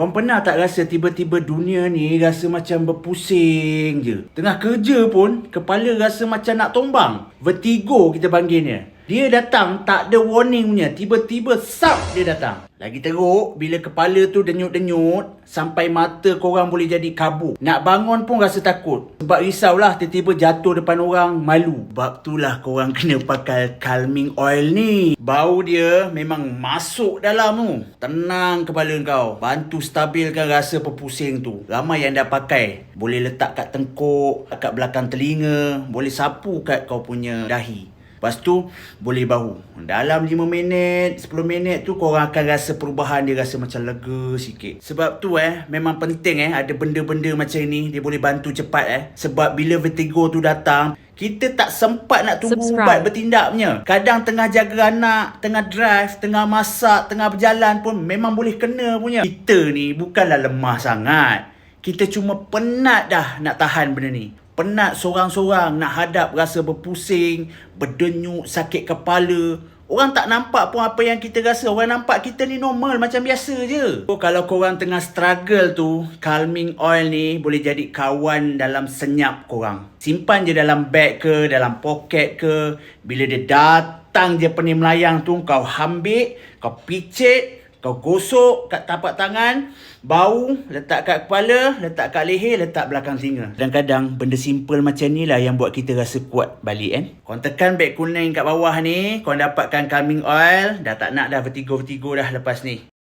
Korang pernah tak rasa tiba-tiba dunia ni rasa macam berpusing je? Tengah kerja pun, kepala rasa macam nak tombang. Vertigo kita panggilnya. Dia datang tak ada warning punya. Tiba-tiba sap dia datang. Lagi teruk, bila kepala tu denyut-denyut, sampai mata korang boleh jadi kabur. Nak bangun pun rasa takut. Sebab risaulah tiba-tiba jatuh depan orang, malu. Sebab itulah korang kena pakai calming oil ni. Bau dia memang masuk dalam tu. Tenang kepala kau. Bantu stabilkan rasa pepusing tu. Ramai yang dah pakai. Boleh letak kat tengkuk, kat belakang telinga. Boleh sapu kat kau punya dahi. Lepas tu boleh bahu. Dalam 5 minit, 10 minit tu korang akan rasa perubahan dia rasa macam lega sikit. Sebab tu eh memang penting eh ada benda-benda macam ni dia boleh bantu cepat eh. Sebab bila vertigo tu datang kita tak sempat nak tunggu Subscribe. ubat bertindaknya. Kadang tengah jaga anak, tengah drive, tengah masak, tengah berjalan pun memang boleh kena punya. Kita ni bukanlah lemah sangat. Kita cuma penat dah nak tahan benda ni. Penat seorang-seorang nak hadap rasa berpusing, berdenyut, sakit kepala. Orang tak nampak pun apa yang kita rasa. Orang nampak kita ni normal macam biasa je. So, kalau korang tengah struggle tu, calming oil ni boleh jadi kawan dalam senyap korang. Simpan je dalam bag ke, dalam poket ke. Bila dia datang je pening melayang tu, kau ambil, kau picit, kau gosok kat tapak tangan, bau, letak kat kepala, letak kat leher, letak belakang telinga. Kadang-kadang benda simple macam ni lah yang buat kita rasa kuat balik kan. Kau tekan beg kuning kat bawah ni, kau dapatkan calming oil, dah tak nak dah vertigo-vertigo dah lepas ni.